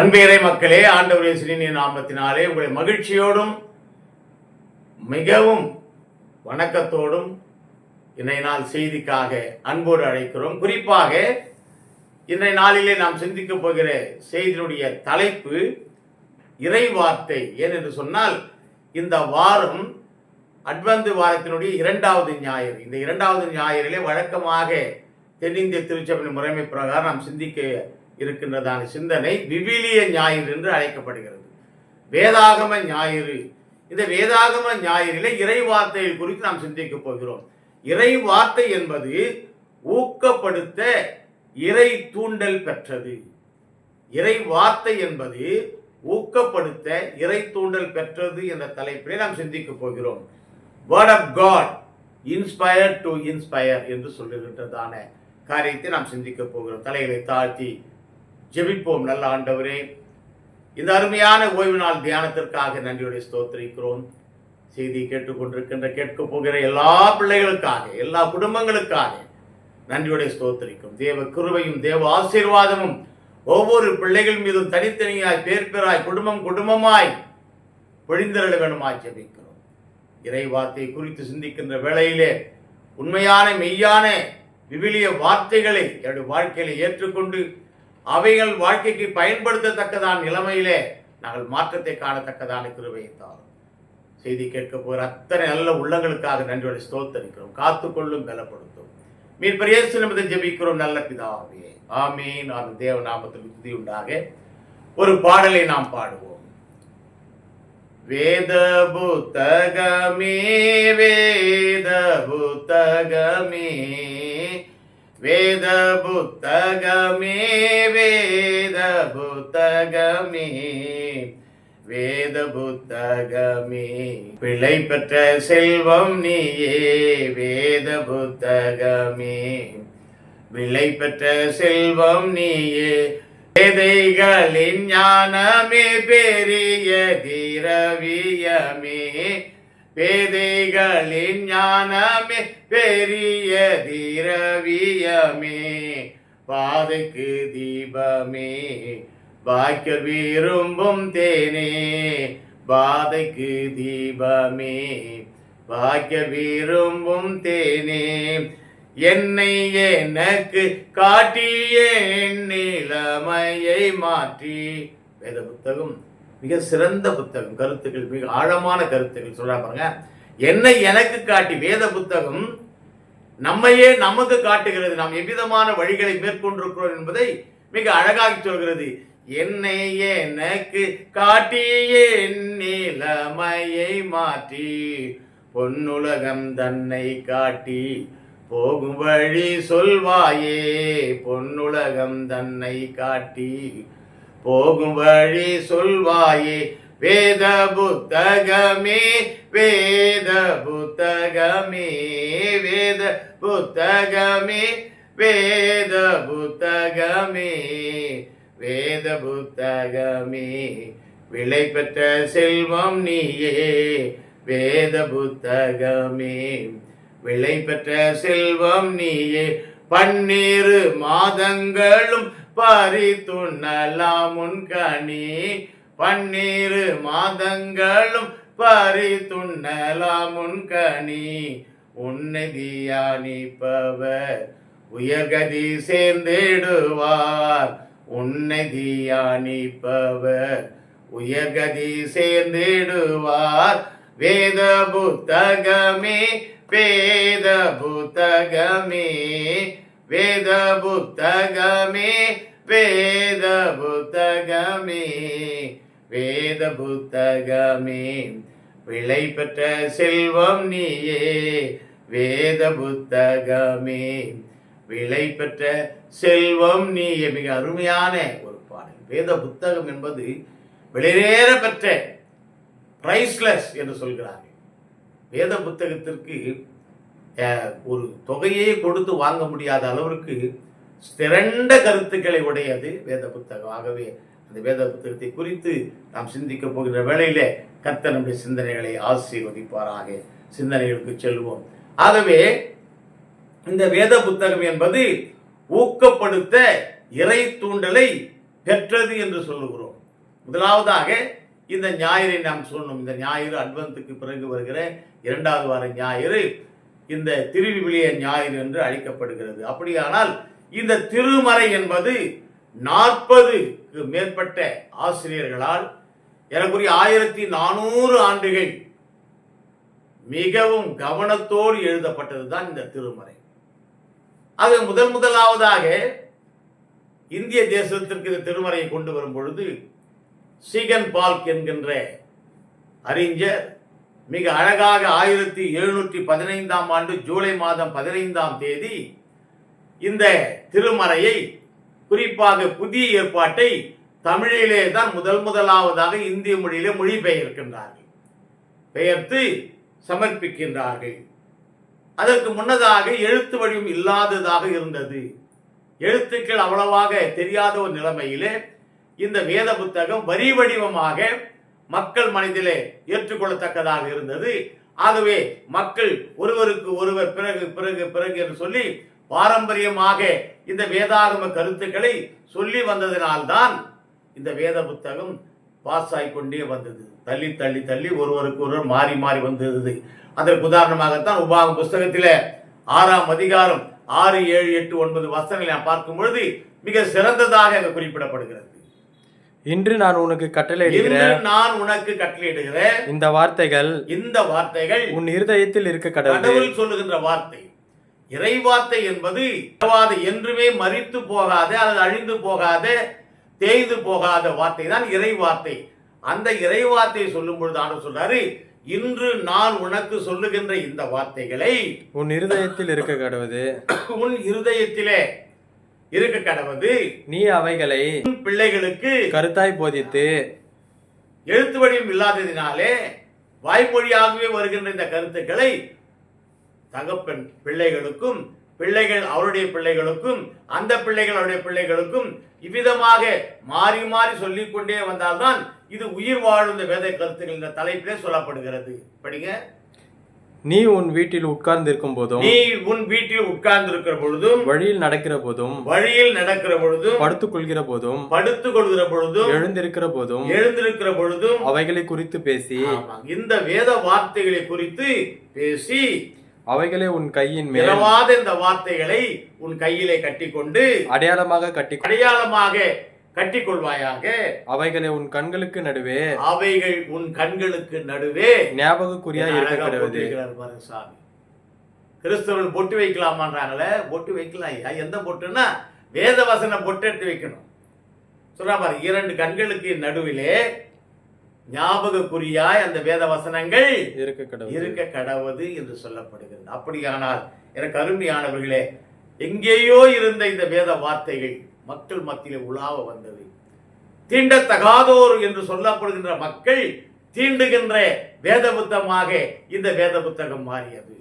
அன்பேரை மக்களே ஆண்டவரே சிறிய நாமத்தினாலே உங்களை மகிழ்ச்சியோடும் மிகவும் வணக்கத்தோடும் இன்றைய நாள் செய்திக்காக அன்போடு அழைக்கிறோம். குறிப்பாக இன்றைய நாளிலே நாம் சிந்திக்க போகிற செய்தியினுடைய தலைப்பு இறை வார்த்தை. ஏனென்று சொன்னால் இந்த வாரம் அட்வந்து வாரத்தினுடைய இரண்டாவது ஞாயிறு. இந்த இரண்டாவது ஞாயிறிலே வழக்கமாக தென்னிந்திய திருச்சபை முறைமை பிரகாரம் நாம் சிந்திக்க இருக்கின்றதான சிந்தனை விவிலிய ஞாயிறு என்று அழைக்கப்படுகிறது. வேதாகம ஞாயிறு. இந்த வேதாகம ஞாயிறிலே இறை வார்த்தையை குறித்து நாம் சிந்திக்க போகிறோம். இறை வார்த்தை என்பது ஊக்கப்படுத்த இறை தூண்டல் பெற்றது. இறை வார்த்தை என்பது ஊக்கப்படுத்த இறை தூண்டல் பெற்றது என்ற தலைப்பிலே நாம் சிந்திக்க போகிறோம். Word of God inspire to inspire என்று சொல்லுகின்றதான காரியத்தை நாம் சிந்திக்க போகிறோம். தலைகளை தாழ்த்தி ஜெபிப்போம் நல்ல ஆண்டவரே. இந்த அருமையான ஓய்வு நாள் தியானத்திற்காக நன்றியுடைய ஸ்தோத்திரிக்கிறோம். செய்தி கேட்டுக்கொண்டிருக்கின்ற கேட்க போகிற எல்லா பிள்ளைகளுக்காக எல்லா குடும்பங்களுக்காக நன்றியுடைய ஸ்தோத்திரிக்கும் தேவ கிருபையும் தேவ ஆசீர்வாதமும் ஒவ்வொரு பிள்ளைகள் மீதும் தனித்தனியாய் பேர் பேராய் குடும்பம் குடும்பமாய் பொழிந்திரள வேணுமாய் ஜெபிக்கிறோம். இறை வார்த்தை குறித்து சிந்திக்கின்ற வேளையிலே உண்மையான மெய்யான விவிலிய வார்த்தைகளை என்னுடைய வாழ்க்கையில ஏற்றுக்கொண்டு அவைகள் வாழ்க்கைக்கு பயன்படுத்தத்தக்கதான் நிலைமையிலே நாங்கள் மாற்றத்தை காணத்தக்கதான கிருபையை தாரும். செய்தி கேட்க போகிற அத்தனை நல்ல உள்ளங்களுக்காக நன்றியோட ஸ்தோத்தரிக்கிறோம். காத்துக்கொள்ளும் பலப்படுத்தும். மீன் பிரியேசு நிமிடம் ஜெபிக்கிறோம் நல்ல பிதாவே. ஆமீன். அந்த தேவ நாமத்தில் துதி உண்டாக. ஒரு பாடலை நாம் பாடுவோம். வேத புத்தகமே வேத புத்தகமே. வேத புத்தகமே வேத புத்தகமே வேத புத்தகமே பிழை பெற்ற செல்வம் நீயே வேத புத்தகமே விலை பெற்ற செல்வம் நீயே வேதைகளின் ஞானமே பெரிய தீரவியமே. பேதைகளின் ஞானமே பெரிய திரவியமே. பாதைக்கு தீபமே வாய்க்க விரும்பும் தேனே. பாதைக்கு தீபமே வாய்க்க விரும்பும் தேனே. என்னை எனக்கு காட்டிய என் நிலைமையை மாற்றி வேத புத்தகம் மிக சிறந்த புத்தகம் கருத்துக்கள் மிக ஆழமான கருத்துக்கள் சொல்றா பாருங்க. என்னை எனக்கு காட்டி வேத புத்தகம் நம்மையே நமக்கு காட்டுகிறது நாம் எவ்விதமான வழிகளை மேற்கொண்டிருக்கிறோம் என்பதை மிக அழகாக சொல்கிறது. என்னை எனக்கு காட்டிய நிலமையை மாற்றி பொன்னுலகம் தன்னை காட்டி போகும் வழி சொல்வாயே பொன்னுலகம் தன்னை காட்டி. போகும் வழி சொல்வாயே. வேத புத்தகமே வேத புத்தகமே வேத புத்தகமே வேத புத்தகமே வேத புத்தகமே. விலை பெற்ற செல்வம் நீயே வேத புத்தகமே. விலை பெற்ற செல்வம் நீயே பன்னிரு மாதங்களும் பறித்துண்ணலாம் உன் கனி. பன்னிரு மாதங்களும் பறித்துண்ணலாம் உன் கனி. உன்னை உயர்கதி சேர்ந்திடுவார். உன்னதியானிப்பவர் உயர்கதி சேர்ந்திடுவார். வேத புத்தகமே வேத புத்தகமே வேத புத்தகமே வேத புத்தகமே வேத புத்தகமே விலை பெற்ற செல்வம் நீயே வேத புத்தகமே விலை பெற்ற செல்வம் நீயே. மிக அருமையான ஒரு பாடல். வேத புத்தகம் என்பது விலையேற பெற்ற பிரைஸ்லெஸ் என்று சொல்கிறார்கள். வேத புத்தகத்திற்கு ஒரு தொகையே கொடுத்து வாங்க முடியாத அளவிற்கு திரண்ட கருத்துக்களை உடையது வேத புத்தகம். ஆகவே அந்த வேத புத்தகத்தை குறித்து நாம் சிந்திக்க போகிற வேளையிலே கர்த்தர் நம்முடைய சிந்தனைகளை ஆசீர்வதிப்பாராக. சிந்தனைகளுக்கு செல்வோம். ஆகவே இந்த வேத புத்தகம் என்பது ஊக்கப்படுத்த இறை தூண்டலை பெற்றது என்று சொல்லுகிறோம். முதலாவதாக இந்த ஞாயிறை நாம் சொல்லணும். இந்த ஞாயிறு அட்வந்துக்கு பிறகு வருகிற இரண்டாவது வார ஞாயிறு இந்த திருவிவிலிய ஞாயிறு என்று அழைக்கப்படுகிறது. அப்படியானால் இந்த திருமறை என்பது நாற்பதுக்கு மேற்பட்ட ஆசிரியர்களால் எனக்குரிய ஆயிரத்தி நானூறு ஆண்டுகள் மிகவும் கவனத்தோடு எழுதப்பட்டது தான் இந்த திருமறை. அது முதல் முதலாவதாக இந்திய தேசத்திற்கு இந்த திருமறையை கொண்டு வரும் பொழுது சீகன் பால்க் என்கின்ற அறிஞர் மிக அழகாக ஆயிரத்தி எழுநூற்றி பதினைந்தாம் ஆண்டு ஜூலை மாதம் பதினைந்தாம் தேதி இந்த திருமறையை குறிப்பாக புதிய ஏற்பாட்டை தமிழிலே தான் முதல் முதலாவதாக இந்திய மொழியிலே மொழிபெயர்க்கின்றார்கள். பெயர்த்து சமர்ப்பிக்கின்றார்கள். அதற்கு முன்னதாக எழுத்து வடிவம் இல்லாததாக இருந்தது. எழுத்துக்கள் அவ்வளவாக தெரியாத ஒரு நிலைமையிலே இந்த வேத புத்தகம் வரி வடிவமாக மக்கள் மனதிலே ஏற்றுக்கொள்ளத்தக்கதாக இருந்தது. ஆகவே மக்கள் ஒருவருக்கு ஒருவர் பிறகு பிறகு பிறகு என்று சொல்லி பாரம்பரியமாக இந்த வேதாகம கருத்துக்களை சொல்லி வந்ததினால்தான் இந்த வேத புத்தகம் பாஸ் கொண்டே வந்தது. தள்ளி தள்ளி தள்ளி ஒருவருக்கு ஒருவர் மாறி மாறி வந்தது. அதற்கு உதாரணமாகத்தான் உபாகம் புஸ்தகத்திலே ஆறாம் அதிகாரம் ஆறு ஏழு எட்டு ஒன்பது வசனங்களை நான் பார்க்கும் பொழுது மிக சிறந்ததாக அங்கு குறிப்பிடப்படுகிறது. இன்று நான் உனக்கு கட்டளையிடுகிற இன்று நான் உனக்கு கட்டளையிடுகிறேன் இந்த வார்த்தைகள் இந்த வார்த்தைகள் உன் இருதயத்தில் இருக்க கடவுள். கடவுள் சொல்லுகின்ற வார்த்தை. இறை வார்த்தை என்பது பிறவாத என்றுமே மறித்து போகாத அல்லது அழிந்து போகாத தேய்ந்து போகாத வார்த்தை தான் இறை வார்த்தை அந்த இறை வார்த்தையை சொல்லும் பொழுது ஆண்டு சொல்றாரு இன்று நான் உனக்கு சொல்லுகின்ற இந்த வார்த்தைகளை உன் இருதயத்தில் இருக்க கடவுது. உன் இருதயத்திலே இருக்க கடவுது. நீ அவைகளை உன் பிள்ளைகளுக்கு கருத்தாய் போதித்து எழுத்து வடிவம் இல்லாததினாலே வாய்மொழியாகவே வருகின்ற இந்த கருத்துக்களை தகப்பன் பிள்ளைகளுக்கும் பிள்ளைகள் அவருடைய பிள்ளைகளுக்கும் அந்த பிள்ளைகள் அவருடைய பிள்ளைகளுக்கும் இவ்விதமாக மாறி மாறி சொல்லிக் கொண்டே வந்தால்தான் இது உயிர் வாழும் இந்த வேத கருத்துக்கள் என்ற தலைப்பிலே சொல்லப்படுகிறது படிங்க நீ உன் வீட்டில் உட்கார்ந்திருக்கும் போதும் நீ உன் வீட்டில் உட்கார்ந்து இருக்கிற பொழுதும் வழியில் நடக்கிற போதும் வழியில் நடக்கிற பொழுதும் படுத்துக் கொள்கிற போதும் படுத்துக் கொள்கிற பொழுதும் எழுந்திருக்கிற போதும் எழுந்திருக்கிற பொழுதும் அவைகளை குறித்து பேசி. இந்த வேத வார்த்தைகளை குறித்து பேசி அவைகளை உன் கையின் மேல். இந்த வார்த்தைகளை உன் கையிலே கட்டிக்கொண்டு அடையாளமாக கட்டி அடையாளமாக கட்டிக்கொள்வாயாக. அவைகளை உன் கண்களுக்கு நடுவே. அவைகள் உன் கண்களுக்கு நடுவே. ஞாபகக்குறியா இருக்க அழகா கடவுது போட்டிருக்கிறார் பாருங்க சாமி. கிறிஸ்தவர்கள் பொட்டு வைக்கலாமான்றாங்களே பொட்டு வைக்கலாம் ஐயா. எந்த பொட்டுன்னா? வேத வசன பொட்டு எடுத்து வைக்கணும். சொல்றா பாரு இரண்டு கண்களுக்கு நடுவிலே ஞாபகக்குறியாய் அந்த வேத வசனங்கள் இருக்க கடவுது இருக்க கடவுது என்று சொல்லப்படுகிறது அப்படியானால் எனக்கு அருமையானவர்களே எங்கேயோ இருந்த இந்த வேத வார்த்தைகள் மக்கள் மத்தியிலே உலாவ வந்தது. தீண்டத்தகாதோர் என்று சொல்லப்படுகின்ற மக்கள் தீண்டுகின்ற வேத புத்தகமாக இந்த வேத புத்தகம் மாறியது.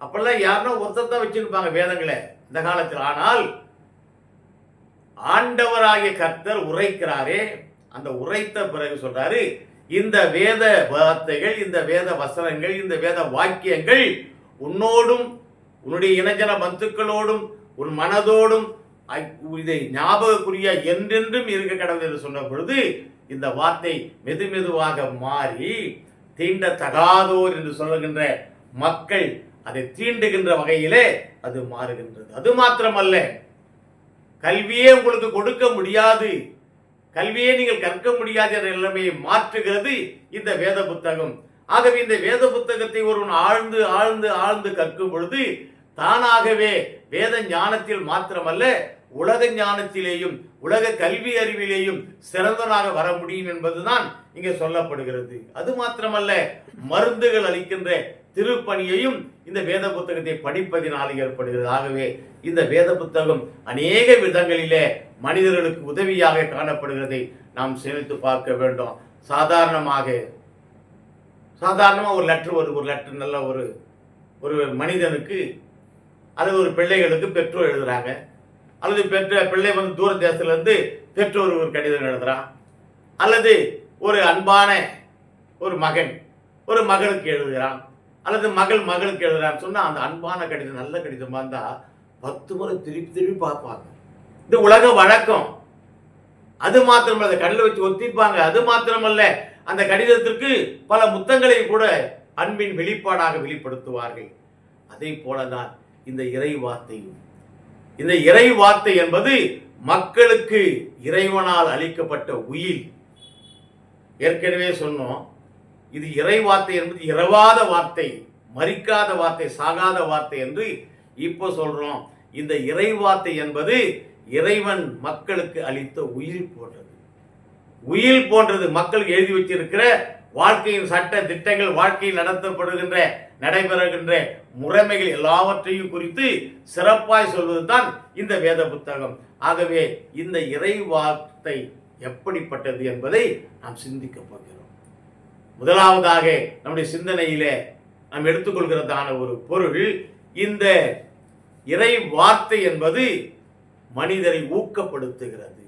அப்பெல்லாம் யாருன்னா ஒருத்தர் தான் வச்சிருப்பாங்க வேதங்களை இந்த காலத்தில். ஆனால் ஆண்டவராகிய கர்த்தர் உரைக்கிறாரே அந்த உரைத்த பிறகு சொல்றாரு இந்த வேத வார்த்தைகள் இந்த வேத வசனங்கள் இந்த வேத வாக்கியங்கள் உன்னோடும் உன்னுடைய இனஜன பந்துக்களோடும் உன் மனதோடும் இதை ஞாபகக்குரிய என்றென்றும் இருக்க கடவுள் என்று சொன்ன பொழுது இந்த வார்த்தை மெது மெதுவாக மாறி தீண்டத்தகாதோர் என்று சொல்லுகின்ற மக்கள் அதை தீண்டுகின்ற வகையிலே அது மாறுகின்றது. அது மாத்திரமல்ல கல்வியே உங்களுக்கு கொடுக்க முடியாது. கல்வியை நீங்கள் கற்க முடியாது என்ற நிலைமையை மாற்றுகிறது இந்த வேத புத்தகம். ஆகவே இந்த வேத புத்தகத்தை ஒருவன் ஆழ்ந்து ஆழ்ந்து ஆழ்ந்து கற்கும் பொழுது தானாகவே வேத ஞானத்தில் மாத்திரமல்ல உலக ஞானத்திலேயும் உலக கல்வி அறிவிலேயும் சிறந்தனாக வர முடியும் என்பதுதான் இங்கே சொல்லப்படுகிறது. அது மாத்திரமல்ல மருந்துகள் அளிக்கின்ற திருப்பணியையும் இந்த வேத புத்தகத்தை படிப்பதினால் ஏற்படுகிறது. ஆகவே இந்த வேத புத்தகம் அநேக விதங்களிலே மனிதர்களுக்கு உதவியாக காணப்படுகிறதை நாம் சேமித்து பார்க்க வேண்டும். சாதாரணமாக சாதாரணமாக ஒரு லெட்ரு ஒரு ஒரு லெட்ரு நல்ல ஒரு ஒரு மனிதனுக்கு அல்லது ஒரு பிள்ளைகளுக்கு பெற்றோர் எழுதுறாங்க. அல்லது பெற்ற பிள்ளை வந்து தூர தேசத்துலேருந்து பெற்றோர் ஒரு கடிதம் எழுதுகிறான் அல்லது ஒரு அன்பான ஒரு மகன் ஒரு மகளுக்கு எழுதுகிறான். அல்லது மகள் மகளுக்கு எழுதுறான்னு சொன்னால் அந்த அன்பான கடிதம் நல்ல கடிதமாக இருந்தால் பத்து முறை திருப்பி திருப்பி பார்ப்பாங்க. இது உலக வழக்கம். அது மாத்திரமல்ல அதை கடலில் வச்சு ஒத்திப்பாங்க. அது மாத்திரமல்ல அந்த கடிதத்திற்கு பல முத்தங்களை கூட அன்பின் வெளிப்பாடாக வெளிப்படுத்துவார்கள். அதே போலதான் இந்த இறை வார்த்தையும். இந்த இறை வார்த்தை என்பது மக்களுக்கு இறைவனால் அளிக்கப்பட்ட உயிர் ஏற்கனவே சொன்னோம் இது இறை வார்த்தை என்பது இரவாத வார்த்தை மறிக்காத வார்த்தை சாகாத வார்த்தை என்று இப்போ சொல்றோம். இந்த இறைவார்த்தை என்பது இறைவன் மக்களுக்கு அளித்த உயிர் போன்றது. உயிர் போன்றது மக்கள் எழுதி வச்சிருக்கிற வாழ்க்கையின் சட்ட திட்டங்கள் வாழ்க்கையில் நடத்தப்படுகின்ற நடைபெறுகின்ற முறைமைகள் எல்லாவற்றையும் குறித்து சிறப்பாய் சொல்வது தான் இந்த வேத புத்தகம். ஆகவே இந்த இறை வார்த்தை எப்படிப்பட்டது என்பதை நாம் சிந்திக்க போகிறோம். முதலாவதாக நம்முடைய சிந்தனையிலே நாம் எடுத்துக்கொள்கிறதான ஒரு பொருள் இந்த இறை வார்த்தை என்பது மனிதரை ஊக்கப்படுத்துகிறது.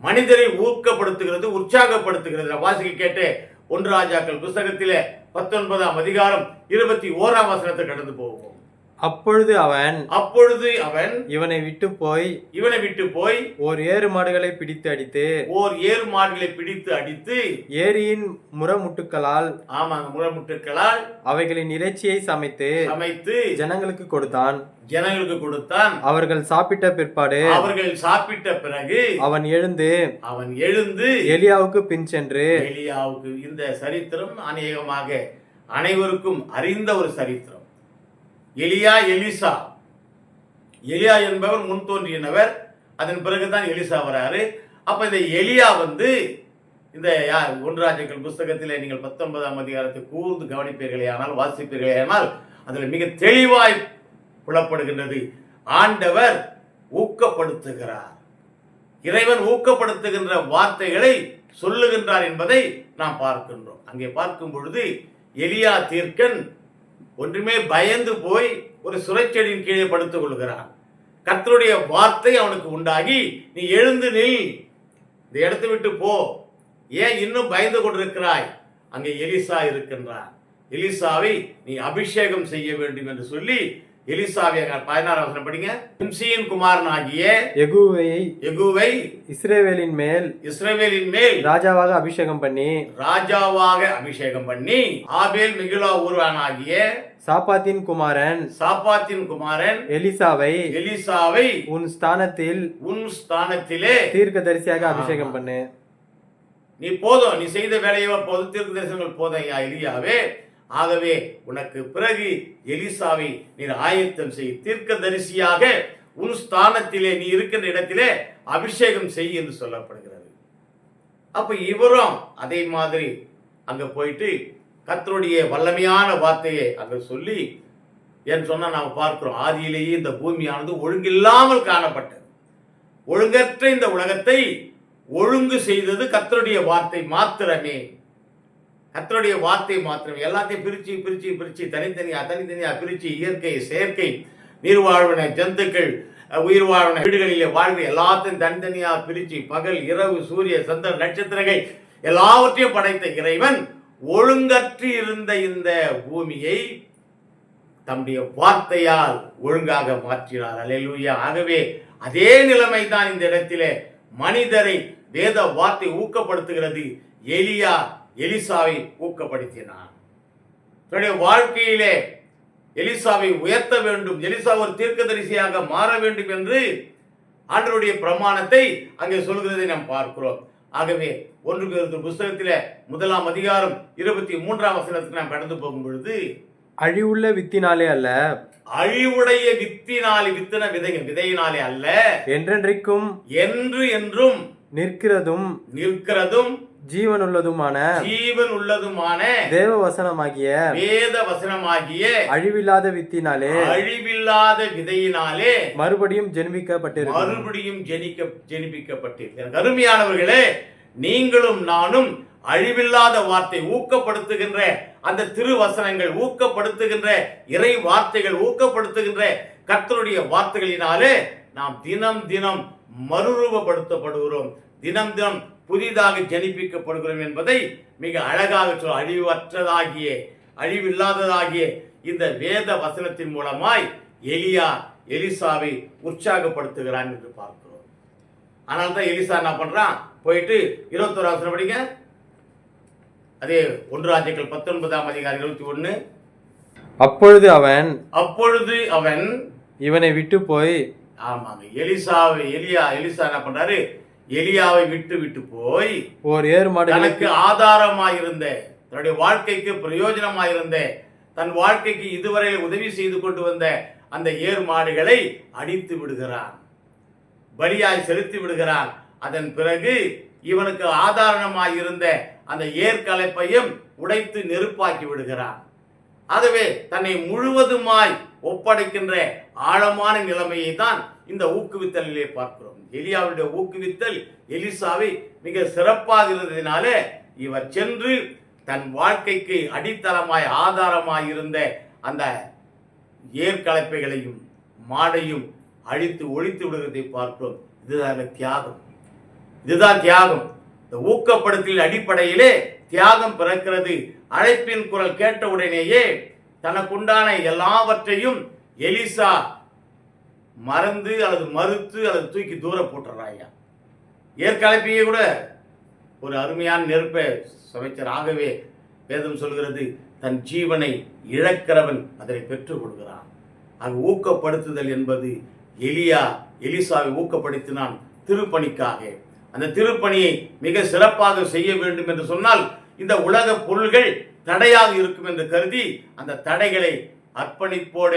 மனிதரை ஊக்கப்படுத்துகிறது உற்சாகப்படுத்துகிறது. வாசிக்க கேட்டு ஒன்று ராஜாக்கள் புஸ்தகத்திலே பத்தொன்பதாம் அதிகாரம் இருபத்தி ஓராம் வசனத்தை கடந்து போவோம். அப்பொழுது அவன் அப்பொழுது அவன் இவனை விட்டு போய் இவனை விட்டு போய் ஓர் ஏறு மாடுகளை பிடித்து அடித்து ஓர் ஏர் மாடுகளை பிடித்து அடித்து ஏரியின் முரமுட்டுக்களால் ஆமாங்க முழமுட்டுக்களால் அவைகளின் இறைச்சியை சமைத்து சமைத்து ஜனங்களுக்கு கொடுத்தான். ஜனங்களுக்கு கொடுத்தான். அவர்கள் சாப்பிட்ட பிற்பாடு அவர்கள் சாப்பிட்ட பிறகு அவன் எழுந்து அவன் எழுந்து எலியாவுக்கு பின் சென்று எலியாவுக்கு இந்த சரித்திரம் அநேகமாக அனைவருக்கும் அறிந்த ஒரு சரித்திரம். எலியா எலிசா. எலியா என்பவர் முன் தோன்றியனவர் அதன் பிறகுதான் எலிசா வராரு. அப்ப இந்த எலியா வந்து இந்த யா- ஒன்றாஜர்கள் புஸ்தகத்தில் நீங்கள் பத்தொன்பதாம் அதிகாரத்தை கூர்ந்து கவனிப்பீர்களே ஆனால் வாசிப்பீர்களே ஆனால் அதில் மிக தெளிவாய் புலப்படுகின்றது. ஆண்டவர் ஊக்கப்படுத்துகிறார். இறைவன் ஊக்கப்படுத்துகின்ற வார்த்தைகளை சொல்லுகின்றார் என்பதை நாம் பார்க்கின்றோம். அங்கே பார்க்கும் பொழுது எலியா தீர்க்கன் ஒன்றுமே பயந்து போய் ஒரு சுரைச்செடியின் கீழே படுத்துக் கொள்கிறான். கர்த்தருடைய வார்த்தை அவனுக்கு உண்டாகி நீ எழுந்து நில். இந்த இடத்தை விட்டு போ. ஏன் இன்னும் பயந்து கொண்டிருக்கிறாய்? அங்கே எலிசா இருக்கின்றான். எலிசாவை நீ அபிஷேகம் செய்ய வேண்டும் என்று சொல்லி எலிசாவை அங்க பதினாறாம் வசனம் படிங்க. இம்சியின் குமாரன் ஆகிய எகுவை எகுவை இஸ்ரேவேலின் மேல் இஸ்ரவேலின் மேல் ராஜாவாக அபிஷேகம் பண்ணி ராஜாவாக அபிஷேகம் பண்ணி ஆபேல் மிகுலா ஊர்வானாகிய சாப்பாத்தின் குமாரன் சாப்பாத்தின் குமாரன் எலிசாவை எலிசாவை உன் ஸ்தானத்தில் உன் ஸ்தானத்திலே தீர்க்கதரிசியாக அபிஷேகம் பண்ணு. நீ போதும் நீ செய்த வேலையோ போதும் தீர்க்க தரிசனங்கள் போதும் ஐயா எலியாவே. ஆகவே உனக்கு பிறகு எலிசாவை நீர் ஆயத்தம் செய் தீர்க்க தரிசியாக உன் ஸ்தானத்திலே நீ இருக்கின்ற இடத்திலே அபிஷேகம் செய் என்று சொல்லப்படுகிறது. அப்ப இவரும் அதே மாதிரி அங்க போயிட்டு கத்தருடைய வல்லமையான வார்த்தையை அங்க சொல்லி ஏன்னு சொன்னா நாம் பார்க்கிறோம் ஆதியிலேயே இந்த பூமியானது ஒழுங்கில்லாமல் காணப்பட்டது. ஒழுங்கற்ற இந்த உலகத்தை ஒழுங்கு செய்தது கத்தருடைய வார்த்தை மாத்திரமே. கத்தருடைய வார்த்தை மாத்திரம் எல்லாத்தையும் பிரிச்சு பிரிச்சு பிரிச்சு தனித்தனியா தனித்தனியா பிரிச்சு இயற்கை செயற்கை நீர்வாழ்வின ஜந்துக்கள் உயிர் வாழ்வின வீடுகளிலே வாழ்வு எல்லாத்தையும் தனித்தனியா பிரிச்சு பகல் இரவு சூரிய சந்திர நட்சத்திரங்கள் எல்லாவற்றையும் படைத்த இறைவன் ஒழுங்கற்று இருந்த இந்த பூமியை தம்முடைய வார்த்தையால் ஒழுங்காக மாற்றினார். அலையூயா ஆகவே அதே நிலைமை தான் இந்த இடத்திலே மனிதரை வேத வார்த்தை ஊக்கப்படுத்துகிறது. எலியா எலிசாவை ஊக்கப்படுத்தினான். தன்னுடைய வாழ்க்கையிலே எலிசாவை உயர்த்த வேண்டும் எலிசா ஒரு தீர்க்கதரிசியாக மாற வேண்டும் என்று ஆண்டவருடைய பிரமாணத்தை அங்கே சொல்கிறதை நாம் பார்க்கிறோம். ஆகவே ஒன்று புஸ்தகத்திலே முதலாம் அதிகாரம் இருபத்தி மூன்றாம் வசனத்துக்கு நாம் கடந்து போகும் பொழுது அழிவுள்ள வித்தினாலே அல்ல அழிவுடைய வித்தினாலே வித்தின விதைங்க விதையினாலே அல்ல என்றென்றைக்கும் என்று என்றும் நிற்கிறதும் நிற்கிறதும் ஜீவனுள்ளதுமான ஜீவன் உள்ளதுமான தேவ வசனமாகிய வேத வசனமாகிய அழிவில்லாத வித்தினாலே அழிவில்லாத விதையினாலே மறுபடியும் ஜென்மிக்கப்பட்டிருக்கும் மறுபடியும் ஜெனிக்க ஜெனிப்பிக்கப்பட்டீர்கள் அருமையானவர்களே நீங்களும் நானும் அழிவில்லாத வார்த்தை ஊக்கப்படுத்துகின்ற அந்த திருவசனங்கள் ஊக்கப்படுத்துகின்ற இறை வார்த்தைகள் ஊக்கப்படுத்துகின்ற கர்த்தருடைய வார்த்தைகளினாலே நாம் தினம் தினம் மறுரூபப்படுத்தப்படுகிறோம். தினம் தினம் புதிதாக ஜனிப்பிக்கப்படுகிறோம் என்பதை மிக அழகாக சொல் அழிவற்றதாகிய அழிவில்லாததாகிய இந்த வேத வசனத்தின் மூலமாய் எலியா எலிசாவை உற்சாகப்படுத்துகிறான் என்று பார்க்கிறோம். அதனால தான் எலிசா என்ன பண்றான்? போயிட்டு இருபத்தோரு அவசரம் படிங்க. அதே ஒன்று ராஜ்யங்கள் பத்தொன்பதாம் அதிகாரம் இருபத்தி ஒன்று அப்பொழுது அவன் அப்பொழுது அவன் இவனை விட்டு போய் ஆமாங்க எலிசாவை எலியா எலிசா என்ன பண்றாரு? எலியாவை விட்டு விட்டு போய் ஓர் ஏறு மாடுகளுக்கு தனக்கு ஆதாரமாயிருந்த தன்னுடைய வாழ்க்கைக்கு பிரயோஜனமாயிருந்த தன் வாழ்க்கைக்கு இதுவரை உதவி செய்து கொண்டு வந்த அந்த ஏர் மாடுகளை அடித்து விடுகிறான். பலியாய் செலுத்தி விடுகிறான். அதன் பிறகு இவனுக்கு ஆதாரணமாயிருந்த அந்த ஏற்கலைப்பையும் உடைத்து நெருப்பாக்கி விடுகிறான். ஆகவே தன்னை முழுவதுமாய் ஒப்படைக்கின்ற ஆழமான நிலைமையை தான் இந்த ஊக்குவித்தலிலே பார்க்கிறோம். எலியாவுடைய ஊக்குவித்தல் எலிசாவை மிக சிறப்பாக இருந்ததினாலே இவர் சென்று தன் வாழ்க்கைக்கு அடித்தளமாய் ஆதாரமாய் இருந்த அந்த ஏற்கலப்பைகளையும் மாடையும் அழித்து ஒழித்து விடுகிறதை பார்க்கிறோம். இதுதான் தியாகம். இதுதான் தியாகம். இந்த ஊக்கப்படுத்தலின் அடிப்படையிலே தியாகம் பிறக்கிறது. அழைப்பின் குரல் கேட்ட உடனேயே தனக்குண்டான எல்லாவற்றையும் எலிசா மறந்து அல்லது மறுத்து அல்லது தூக்கி தூர போட்டுறாயா ஏற்கலப்பையை கூட ஒரு அருமையான நெருப்பை சமைச்சர் ஆகவே வேதம் சொல்கிறது தன் ஜீவனை இழக்கிறவன் அதனை பெற்றுக் கொள்கிறான். அது ஊக்கப்படுத்துதல் என்பது எலியா எலிசாவை ஊக்கப்படுத்தினான் திருப்பணிக்காக. அந்த திருப்பணியை மிக சிறப்பாக செய்ய வேண்டும் என்று சொன்னால் இந்த உலக பொருள்கள் தடையாக இருக்கும் என்று கருதி அந்த தடைகளை அர்ப்பணிப்போட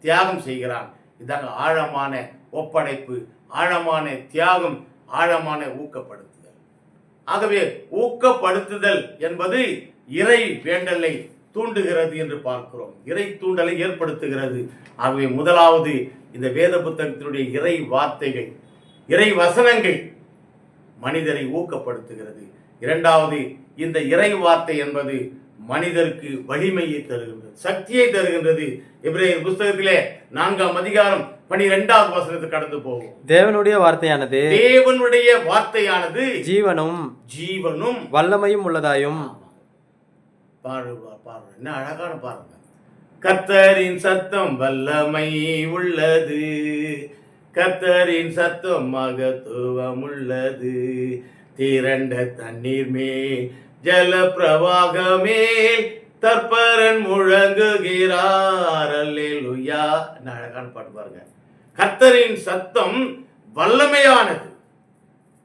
தியாகம் செய்கிறான். இதாங்க ஆழமான ஒப்படைப்பு ஆழமான தியாகம் ஆழமான ஊக்கப்படுத்துதல். ஆகவே ஊக்கப்படுத்துதல் என்பது இறை வேண்டலை தூண்டுகிறது என்று பார்க்கிறோம். இறை தூண்டலை ஏற்படுத்துகிறது. ஆகவே முதலாவது இந்த வேத புத்தகத்தினுடைய இறை வார்த்தைகள் இறை வசனங்கள் மனிதரை ஊக்கப்படுத்துகிறது. இரண்டாவது இந்த இறை வார்த்தை என்பது மனிதருக்கு வலிமையை தருகின்றது சக்தியை தருகின்றது. எபிரேயர் புஸ்தகத்திலே நான்காம் அதிகாரம் பனிரெண்டாவது வசனத்துக்கு கடந்து போகும் தேவனுடைய வார்த்தையானது தேவனுடைய வார்த்தையானது ஜீவனும் ஜீவனும் வல்லமையும் உள்ளதாயும். பாரு பாரு என்ன அழகான பாருங்க. கத்தரின் சத்தம் வல்லமை உள்ளது. கத்தரின் சத்தம் மகத்துவம் உள்ளது. திரண்ட தண்ணீர் மேல் ஜல பிரவாக மேல் தற்பரன் முழங்குகிறார் அல்லேலூயா அழகான பாட்டு பாருங்க. கத்தரின் சத்தம் வல்லமையானது.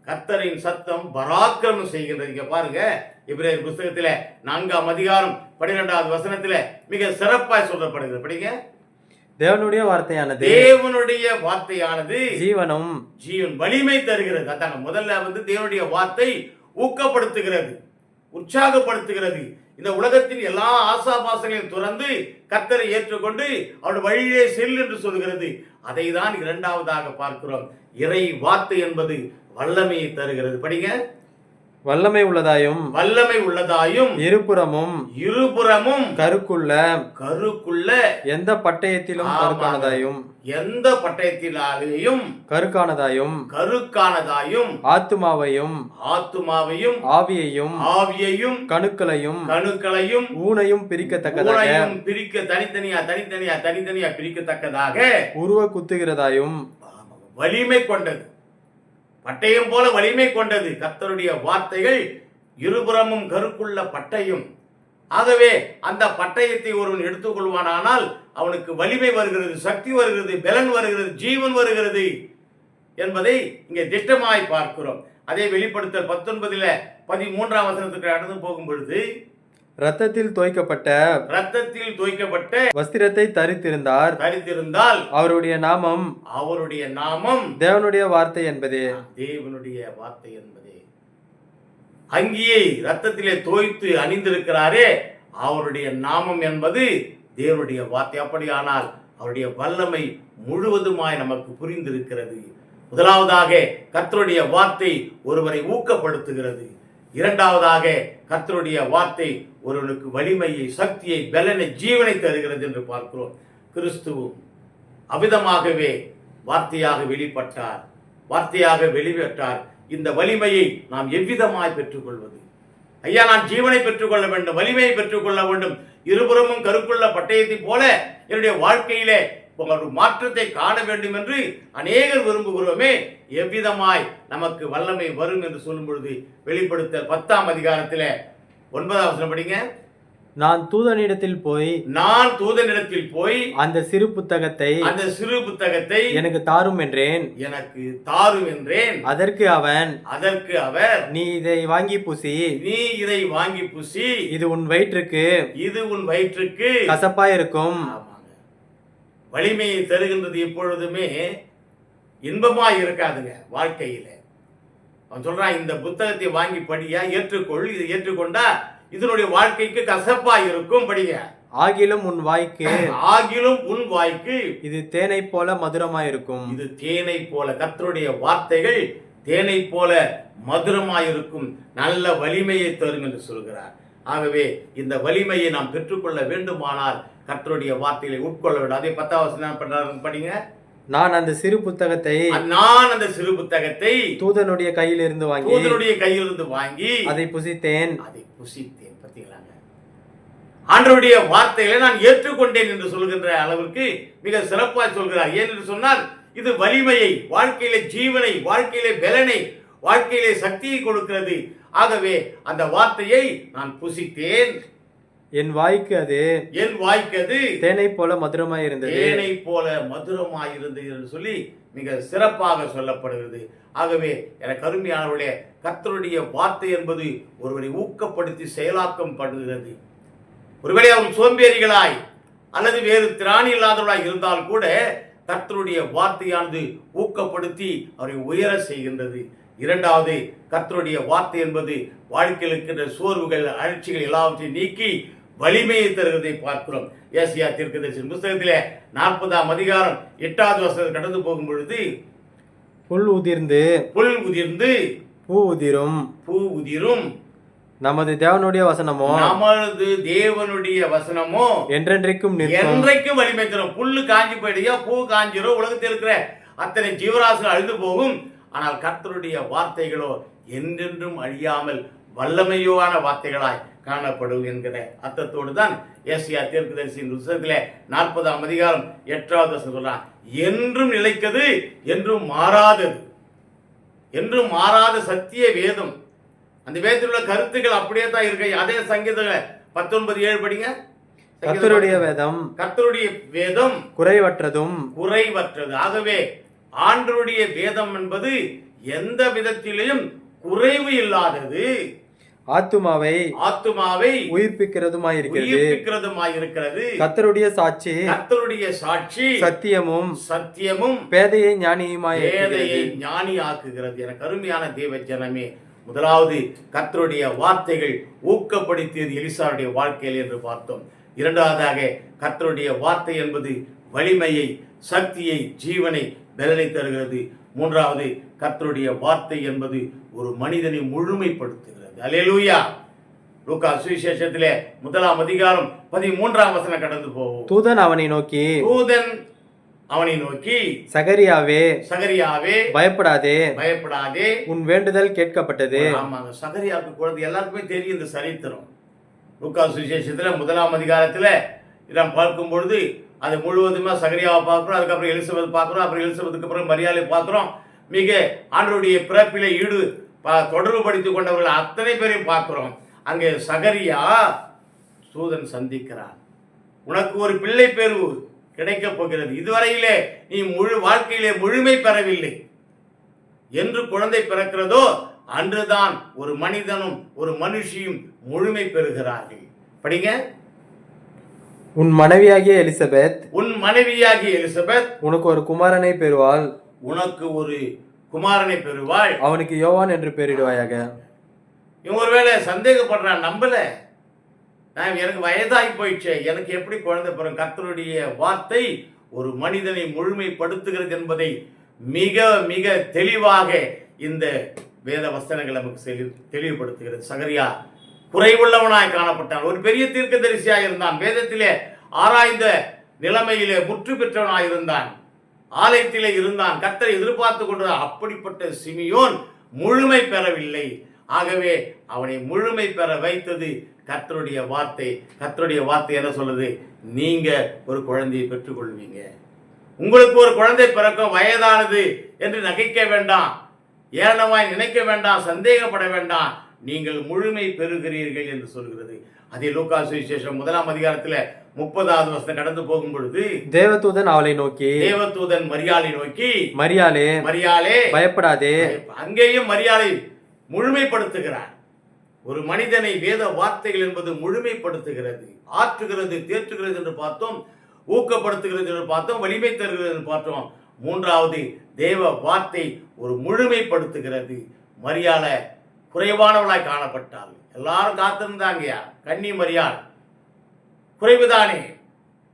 கர்த்தரின் சத்தம் பராக்கிரமம் செய்கின்றது. இங்க பாருங்க இப்ரேயர் புஸ்தகத்தில நான்காம் அதிகாரம் பன்னிரெண்டாவது வசனத்தில மிக சிறப்பாய் சொல்லப்படுகிறது. படிங்க. தேவனுடைய வார்த்தையானது தேவனுடைய வார்த்தையானது ஜீவனும் ஜீவன் வலிமை தருகிறது. அதாங்க முதல்ல வந்து தேவனுடைய வார்த்தை ஊக்கப்படுத்துகிறது. உற்சாகப்படுத்துகிறது. இந்த உலகத்தின் எல்லா ஆசாபாசங்களையும் துறந்து கத்தரை ஏற்றுக்கொண்டு அவருடைய வழியிலே செல் என்று சொல்கிறது அதை தான் இரண்டாவதாக பார்க்கிறோம். இறை வார்த்தை என்பது வல்லமையை தருகிறது. படிங்க. வல்லமை உள்ளதாயும் வல்லமை உள்ளதாயும் இருபுறமும் இருபுறமும் கருக்குள்ள கருக்குள்ள எந்த பட்டயத்திலும். கருக்கானதாயும் எந்த பட்டயத்திலாலேயும் கருக்கானதாயும் கருக்கானதாயும் ஆத்துமாவையும் ஆத்துமாவையும் ஆவியையும் ஆவியையும் கணுக்களையும் கணுக்களையும் ஊனையும் பிரிக்கத்தக்கதாக பிரிக்க தனித்தனியா தனித்தனியா தனித்தனியா பிரிக்கத்தக்கதாக உருவ குத்துகிறதாயும் வலிமை கொண்டது பட்டயம் போல வலிமை கொண்டது. கத்தருடைய வார்த்தைகள் இருபுறமும் கருக்குள்ள பட்டயம். ஆகவே அந்த பட்டயத்தை ஒருவன் எடுத்துக்கொள்வானானால் அவனுக்கு வலிமை வருகிறது சக்தி வருகிறது பலன் வருகிறது ஜீவன் வருகிறது என்பதை இங்கே திட்டமாய் பார்க்கிறோம். அதே வெளிப்படுத்தல் பத்தொன்பதுல பதிமூன்றாம் வசனத்துக்கு நடந்து போகும் பொழுது இரத்தத்தில் தோய்க்கப்பட்ட ரத்தத்தில் தோய்க்கப்பட்ட வஸ்திரத்தை தரித்திருந்தார். தரித்திருந்தால் அவருடைய நாமம் அவருடைய நாமம் தேவனுடைய வார்த்தை என்பதே. தேவனுடைய வார்த்தை என்பதே. அங்கியை ரத்தத்திலே தோய்த்து அணிந்திருக்கிறாரே அவருடைய நாமம் என்பது தேவனுடைய வார்த்தை. அப்படியானால் அவருடைய வல்லமை முழுவதுமாய் நமக்கு புரிந்திருக்கிறது. முதலாவதாக கர்த்தருடைய வார்த்தை ஒருவரை ஊக்கப்படுத்துகிறது. இரண்டாவதாக கர்த்தருடைய வார்த்தை ஒருவனுக்கு வலிமையை சக்தியை பலனை ஜீவனை தருகிறது என்று பார்க்கிறோம். கிறிஸ்துவும் அவிதமாகவே வார்த்தையாக வெளிப்பட்டார். வார்த்தையாக வெளிப்பட்டார். இந்த வலிமையை நாம் எவ்விதமாய் பெற்றுக்கொள்வது? ஐயா நான் ஜீவனை பெற்றுக்கொள்ள வேண்டும் வலிமையை பெற்றுக்கொள்ள வேண்டும். இருபுறமும் கருக்குள்ள பட்டயத்தை போல என்னுடைய வாழ்க்கையிலே ஒரு மாற்றத்தை காண வேண்டும் என்று அநேகர் விரும்புகிறோமே. எவ்விதமாய் நமக்கு வல்லமை வரும் என்று சொல்லும் பொழுது வெளிப்படுத்தல் பத்தாம் அதிகாரத்தில். ஒன்பதாம் வசனம் படிங்க. நான் தூதனிடத்தில் போய் நான் தூதனிடத்தில் போய் அந்த சிறு புத்தகத்தை அந்த சிறு புத்தகத்தை எனக்கு தாரும் என்றேன். எனக்கு தாரும் என்றேன். அதற்கு அவன் அதற்கு அவர் நீ இதை வாங்கி பூசி நீ இதை வாங்கி புசி இது உன் வயிற்றுக்கு இது உன் வயிற்றுக்கு கசப்பாயிருக்கும். ஆமாங்க வலிமையை தருகின்றது எப்பொழுதுமே இன்பமாய் இருக்காதுங்க வாழ்க்கையில. அவன் சொல்றான் இந்த புத்தகத்தை வாங்கி படியா ஏற்றுக்கொள் இதை ஏற்றுக்கொண்டா இதனுடைய வாழ்க்கைக்கு கசப்பா இருக்கும் படிங்க. ஆகிலும் உன் வாய்க்கு ஆகிலும் உன் வாய்க்கு இது தேனை போல மதுரமாயிருக்கும் இது தேனை போல கர்த்தருடைய வார்த்தைகள் தேனை போல மதுரமாயிருக்கும் நல்ல வலிமையை தரும் என்று சொல்கிறார். ஆகவே இந்த வலிமையை நாம் பெற்றுக்கொள்ள வேண்டுமானால் கர்த்தருடைய வார்த்தைகளை உட்கொள்ள வேண்டும். அதே பத்தாவது என்ன பண்றாரு படிங்க. நான் அந்த சிறு புத்தகத்தை நான் அந்த சிறு புத்தகத்தை தூதனுடைய கையிலிருந்து வாங்கி தூதனுடைய கையிலிருந்து வாங்கி அதை புசித்தேன். அதை புசித்தேன். பார்த்தீங்களாங்க ஆண்டவருடைய வார்த்தைகளை நான் ஏற்றுக்கொண்டேன் என்று சொல்கின்ற அளவிற்கு மிக சிறப்பாக சொல்கிறார். ஏன் என்று சொன்னால் இது வலிமையை வாழ்க்கையிலே ஜீவனை வாழ்க்கையிலே பலனை வாழ்க்கையிலே சக்தியை கொடுக்கிறது. ஆகவே அந்த வார்த்தையை நான் புசித்தேன். என் வாய்க்கு அது என் வாய்க்கது தேனை போல மதுரமாயிருந்தது தேனை போல மதுரமாயிருந்தது என்று சொல்லி மிக சிறப்பாக சொல்லப்படுகிறது. ஆகவே எனக்கு அருமையானவர்களே கர்த்தருடைய வார்த்தை என்பது ஒருவரை ஊக்கப்படுத்தி செயலாக்கம் பண்ணுகிறது. ஒருவேளை அவர் சோம்பேறிகளாய் அல்லது வேறு திராணி இல்லாதவர்களாய் இருந்தால் கூட கர்த்தருடைய வார்த்தையானது ஊக்கப்படுத்தி அவரை உயர செய்கின்றது. இரண்டாவது கர்த்தருடைய வார்த்தை என்பது வாழ்க்கையில் இருக்கின்ற சோர்வுகள் அழற்சிகள் எல்லாவற்றையும் நீக்கி வலிமையை தருவதை பார்க்கிறோம். ஏசியா தீர்க்கதரிசன புஸ்தகத்திலே நாற்பதாம் அதிகாரம் எட்டாவது வருஷம் கடந்து போகும் பொழுது புல் உதிர்ந்து புல் உதிர்ந்து பூ உதிரும். பூ உதிரும். நமது தேவனுடைய வசனமோ? நமது தேவனுடைய வசனமோ? என்றென்றைக்கும் என்றைக்கும் வலிமை தரும். புல்லு காஞ்சி போயிடுயா? பூ காஞ்சிரும். உலகத்தில் இருக்கிற அத்தனை ஜீவராசிகள் அழிந்து போகும். ஆனால் கர்த்தருடைய வார்த்தைகளோ என்றென்றும் அழியாமல் வல்லமையோவான வார்த்தைகளாய் காணப்படும் என்கிற அர்த்தத்தோடு தான் ஏசியா தீர்க்கதரிசியின் புத்தகத்திலே நாற்பதாம் அதிகாரம் எட்டாவது சொல்றான் என்றும் நிலைத்தது என்றும் மாறாதது. என்றும் மாறாத சத்திய வேதம். அந்த வேதத்தில் உள்ள கருத்துக்கள் அப்படியே தான் இருக்கு. அதே சங்கீத பத்தொன்பது ஏழு படிங்க. கர்த்தருடைய வேதம் கர்த்தருடைய வேதம் குறைவற்றதும் குறைவற்றது. ஆகவே ஆண்டருடைய வேதம் என்பது எந்த விதத்திலையும் குறைவு இல்லாதது. ஆத்துமாவை ஆத்துமாவை உயிர்ப்பிக்கிறதுமாய் இருக்கிறது கர்த்தருடைய சாட்சி கர்த்தருடைய சாட்சி சத்தியமும் சத்தியமும் பேதையை ஞானியுமாய் வேதையை ஞானி ஆக்குகிறது என கருமையான தேவ ஜனமே முதலாவது கர்த்தருடைய வார்த்தைகள் ஊக்கப்படுத்தியது எலிசாருடைய வாழ்க்கையில் என்று பார்த்தோம். இரண்டாவதாக கர்த்தருடைய வார்த்தை என்பது வலிமையை சக்தியை ஜீவனை பலனை தருகிறது. மூன்றாவது கர்த்தருடைய வார்த்தை என்பது ஒரு மனிதனை முழுமைப்படுத்துகிறது. அல்லேலூயா! லூக்கா சுவிசேஷத்திலே முதலாம் அதிகாரம் பதிமூன்றாம் வசனம் கடந்து போவோம். தூதன் அவனை நோக்கி தூதன் அவனை நோக்கி சகரியாவே சகரியாவே பயப்படாதே பயப்படாதே. உன் வேண்டுதல் கேட்கப்பட்டது. ஆமாங்க சகரியாவுக்கு குழந்தை எல்லாருக்குமே தெரியும் இந்த சரித்திரம். லூக்கா சுவிசேஷத்துல முதலாம் அதிகாரத்துல நாம் பார்க்கும் பொழுது அது முழுவதுமே சகரியாவை பார்க்குறோம் அதுக்கப்புறம் எலிசபெத் பார்க்குறோம் அப்புறம் எலிசபெத்துக்கு அப்புறம் மரியாதை பார்க்குறோம். மிக ஆண்டருடைய பிறப்பிலே ஈடு ப- தொடர்பு படுத்தி கொண்டவர்கள் அத்தனை பேரையும் பார்க்குறோம். அங்கே சகரியா சூதன் சந்திக்கிறான் உனக்கு ஒரு பிள்ளை பேரு கிடைக்கப் போகிறது. இதுவரையிலே நீ முழு வாழ்க்கையிலே முழுமை பெறவில்லை. என்று குழந்தை பிறக்கிறதோ அன்றுதான் ஒரு மனிதனும் ஒரு மனுஷியும் முழுமை பெறுகிறார்கள். படிங்க. உன் மனைவியாகிய எலிசபெத் உன் மனைவியாகி எலிசபெத் உனக்கு ஒரு குமாரனை பெறுவாள். உனக்கு ஒரு குமாரனை பெறுவாள். அவனுக்கு யோவான் என்று பெயரிடுவாயாக. இவன் ஒருவேளை சந்தேகப்படுறான் நம்பல. நான் எனக்கு வயதாகி போயிடுச்சே. எனக்கு எப்படி குழந்தை பிறகு கர்த்தருடைய வார்த்தை ஒரு மனிதனை முழுமைப்படுத்துகிறது என்பதை மிக மிக தெளிவாக இந்த வேத வசனங்கள் நமக்கு தெளிவுபடுத்துகிறது. சகரியா குறைவுள்ளவனாய் காணப்பட்டான். ஒரு பெரிய தீர்க்கதரிசியாய் இருந்தான். வேதத்திலே ஆராய்ந்த நிலைமையிலே முற்று பெற்றவனாய் இருந்தான். ஆலயத்திலே இருந்தான். கத்தரை எதிர்பார்த்து கொண்டு அப்படிப்பட்ட சிமியோன் முழுமை பெறவில்லை. ஆகவே அவனை முழுமை பெற வைத்தது கத்தருடைய வார்த்தை. கத்தருடைய வார்த்தை என்ன சொல்லுது? நீங்க ஒரு குழந்தையை பெற்றுக்கொள்வீங்க. உங்களுக்கு ஒரு குழந்தை பிறக்கும் வயதானது என்று நகைக்க வேண்டாம். ஏளனமாய் நினைக்க வேண்டாம். சந்தேகப்பட வேண்டாம். நீங்கள் முழுமை பெறுகிறீர்கள் என்று சொல்கிறது. அதே லூக்கா சுவிசேஷம் முதலாம் அதிகாரத்துல முப்பதாவது வருஷம் கடந்து போகும் பொழுது தேவதூதன் அவளை நோக்கி தேவதூதன் மரியாதை நோக்கி மரியாளே மரியாளே பயப்படாதே. அங்கேயும் மரியாதை முழுமைப்படுத்துகிறார். ஒரு மனிதனை வேத வார்த்தைகள் என்பது முழுமைப்படுத்துகிறது ஆற்றுகிறது தேற்றுகிறது என்று பார்த்தோம் ஊக்கப்படுத்துகிறது என்று பார்த்தோம் வலிமை தருகிறது என்று பார்த்தோம். மூன்றாவது தேவ வார்த்தை ஒரு முழுமைப்படுத்துகிறது. மரியாத குறைவானவளாய் காணப்பட்டாள். எல்லாரும் காத்திருந்தாங்கயா? கன்னி மரியாள். குறைவுதானே?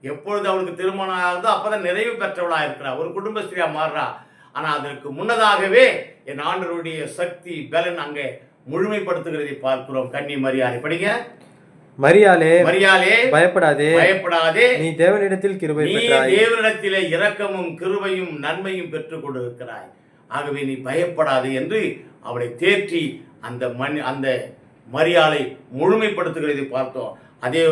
எப்பொழுது அவளுக்கு திருமணம் ஆகுதோ அப்பதான் நிறைவு பெற்றவளா இருக்கிறா. ஒரு குடும்பஸ்திரியா மாறுறா. ஆனா அதற்கு முன்னதாகவே என் ஆண்டவருடைய சக்தி பலன் அங்கே முழுமைப்படுத்துகிறதை பார்க்கிறோம். கன்னி மரியாதை படிங்க. மரியாளே மரியாலே பயப்படாதே. பயப்படாதே. நீ தேவனிடத்தில் கிருபை நீ பெற்றாய். தேவனிடத்திலே இரக்கமும் கிருபையும் நன்மையும் பெற்றுக் கொண்டிருக்கிறாய். ஆகவே நீ பயப்படாதே என்று அவளை தேற்றி அந்த மண் அந்த மரியாதை முழுமைப்படுத்துகிறதை பார்த்தோம். அதே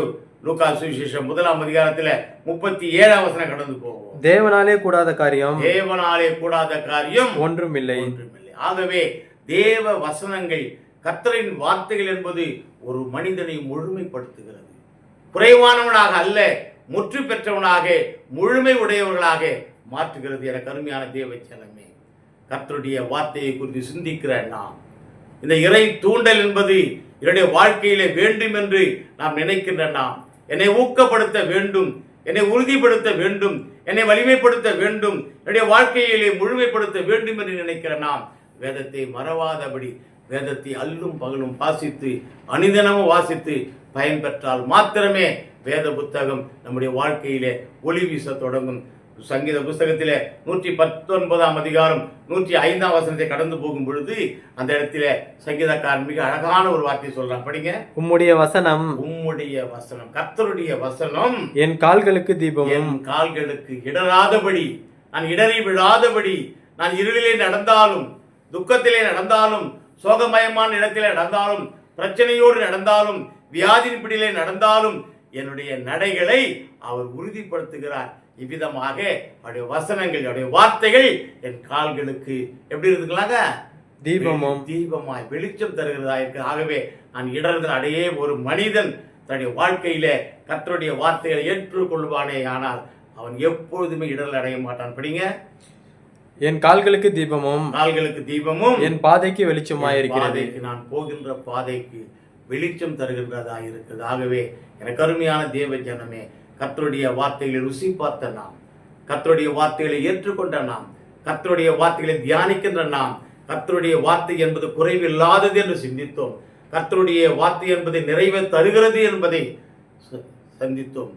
லூக்கா சுவிசேஷம் முதலாம் அதிகாரத்துல முப்பத்தி ஏழாம் வசனம் கடந்து போவோம் தேவனாலே கூடாத காரியம் தேவனாலே கூடாத காரியம் ஒன்றுமில்லை. ஒன்றுமில்லை. ஆகவே தேவ வசனங்கள் கர்த்தரின் வார்த்தைகள் என்பது ஒரு மனிதனை முழுமைப்படுத்துகிறது. குறைவானவனாக அல்ல முற்று பெற்றவனாக முழுமை உடையவர்களாக மாற்றுகிறது என கருமையான தேவ ஜனமே. கர்த்தருடைய வார்த்தையை குறித்து சிந்திக்கிற நாம் இந்த இறை தூண்டல் என்பது என்னுடைய வாழ்க்கையிலே வேண்டும் என்று நாம் நினைக்கின்ற நாம். என்னை ஊக்கப்படுத்த வேண்டும் என்னை உறுதிப்படுத்த வேண்டும் என்னை வலிமைப்படுத்த வேண்டும் என்னுடைய வாழ்க்கையிலே முழுமைப்படுத்த வேண்டும் என்று நினைக்கிற நாம். வேதத்தை மறவாதபடி வேதத்தை அல்லும் பகலும் வாசித்து அனிதனமும் வாசித்து பயன்பெற்றால் மாத்திரமே வேத புத்தகம் நம்முடைய வாழ்க்கையிலே ஒளி வீச தொடங்கும். சங்கீத புஸ்தகத்திலே நூற்றி பத்தொன்பதாம் அதிகாரம் நூற்றி ஐந்தாம் வசனத்தை கடந்து போகும் பொழுது அந்த இடத்துல சங்கீதக்காரன் மிக அழகான ஒரு வார்த்தை சொல்றான். படிங்க. உம்முடைய வசனம். உம்முடைய வசனம். கர்த்தருடைய வசனம். என் கால்களுக்கு தீபமும். என் கால்களுக்கு இடராதபடி நான் இடறி விழாதபடி நான் இருளிலே நடந்தாலும் துக்கத்திலே நடந்தாலும் சோகமயமான இடத்திலே நடந்தாலும் பிரச்சனையோடு நடந்தாலும் வியாதியின் பிடியிலே நடந்தாலும் என்னுடைய நடைகளை அவர் உறுதிப்படுத்துகிறார். இவ்விதமாக அவருடைய வசனங்கள் அவருடைய வார்த்தைகள் என் கால்களுக்கு எப்படி இருக்குங்களாங்க தீபமும். தீபமாய் வெளிச்சம் தருகிறதா இருக்கு. ஆகவே நான் இடர்கள் அடையே ஒரு மனிதன் தன்னுடைய வாழ்க்கையில கர்த்தருடைய வார்த்தைகளை ஏற்றுக்கொள்வானே ஆனால் அவன் எப்பொழுதுமே இடர்கள் அடைய மாட்டான். படிங்க. என் கால்களுக்கு தீபமும். கால்களுக்கு தீபமும். என் பாதைக்கு வெளிச்சமாய் இருக்கிறது. நான் போகின்ற பாதைக்கு வெளிச்சம் தருகின்றதா இருக்கிறது. ஆகவே எனக்கு அருமையான தேவ ஜனமே கத்தருடைய வார்த்தைகளை ருசி பார்த்த நாம். கத்தருடைய வார்த்தைகளை ஏற்றுக்கொண்ட நாம். கத்தருடைய வார்த்தைகளை தியானிக்கின்ற நாம். கத்தருடைய வார்த்தை என்பது குறைவில்லாதது என்று சிந்தித்தோம். கத்தருடைய வார்த்தை என்பதை நிறைவே தருகிறது என்பதை ச- சந்தித்தோம்.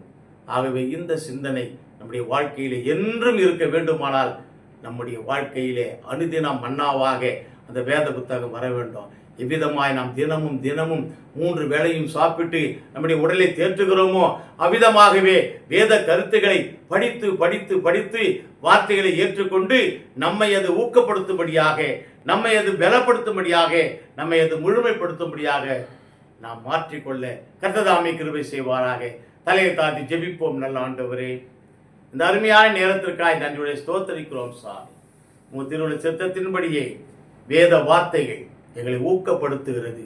ஆகவே இந்த சிந்தனை நம்முடைய வாழ்க்கையிலே என்றும் இருக்க வேண்டுமானால் நம்முடைய வாழ்க்கையிலே அனுதினம் மன்னாவாக அந்த வேத புத்தகம் வர வேண்டும். எவ்விதமாய் நாம் தினமும் தினமும் மூன்று வேளையும் சாப்பிட்டு நம்முடைய உடலை தேற்றுகிறோமோ அவ்விதமாகவே வேத கருத்துக்களை படித்து படித்து படித்து வார்த்தைகளை ஏற்றுக்கொண்டு நம்மை அது ஊக்கப்படுத்தும்படியாக நம்மை அது பலப்படுத்தும்படியாக நம்மை அது முழுமைப்படுத்தும்படியாக நாம் மாற்றிக்கொள்ள கர்த்ததாமை கிருபை செய்வாராக. தலையை தாத்தி ஜெபிப்போம் நல்ல ஆண்டவரே. இந்த அருமையான நேரத்திற்காய் நன்றியுடைய ஸ்தோத்தரிக்கிறோம் சாமி. உங்கள் திருவிழா சித்தத்தின்படியே வேத வார்த்தைகள் எங்களை ஊக்கப்படுத்துகிறது.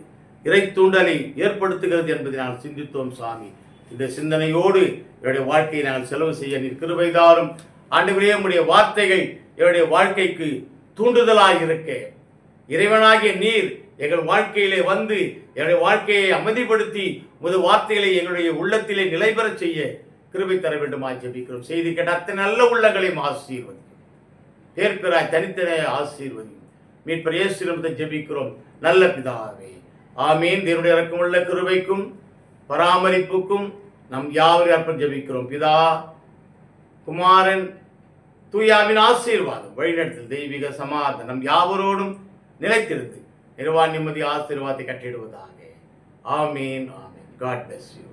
இறை தூண்டலை ஏற்படுத்துகிறது என்பதை நாங்கள் சிந்தித்தோம் சாமி. இந்த சிந்தனையோடு என்னுடைய வாழ்க்கையை நாங்கள் செலவு செய்ய நீர் கிருபைதாரும் ஆண்டுகளே உடைய வார்த்தைகள் என்னுடைய வாழ்க்கைக்கு தூண்டுதலாக இருக்க. இறைவனாகிய நீர் எங்கள் வாழ்க்கையிலே வந்து என்னுடைய வாழ்க்கையை அமைதிப்படுத்தி முது வார்த்தைகளை எங்களுடைய உள்ளத்திலே நிலை பெறச் செய்ய கிருபை தர வேண்டுமா ஜெபிக்கிறோம். செய்தி கேட்ட அத்தனை நல்ல உள்ளங்களையும் ஆசீர்வதி பேர்பிறாய் தனித்தனியாக ஆசீர்வதி மீட்பர் இயேசுவிடத்தை ஜெபிக்கிறோம். நல்ல பிதாவே ஆமீன். தேவனுடைய இறக்கமுள்ள கிருபைக்கும் பராமரிப்புக்கும் நம் யாவரையும் அர்ப்பணம் ஜெபிக்கிறோம். பிதா குமாரன் தூயாவின் ஆசீர்வாதம் வழிநடத்தல் தெய்வீக சமாதானம் நம் யாவரோடும் நிலைத்திருந்து நிர்வாண நிம்மதி ஆசீர்வாதத்தை கட்டிடுவதாக. ஆமீன் ஆமீன். God bless you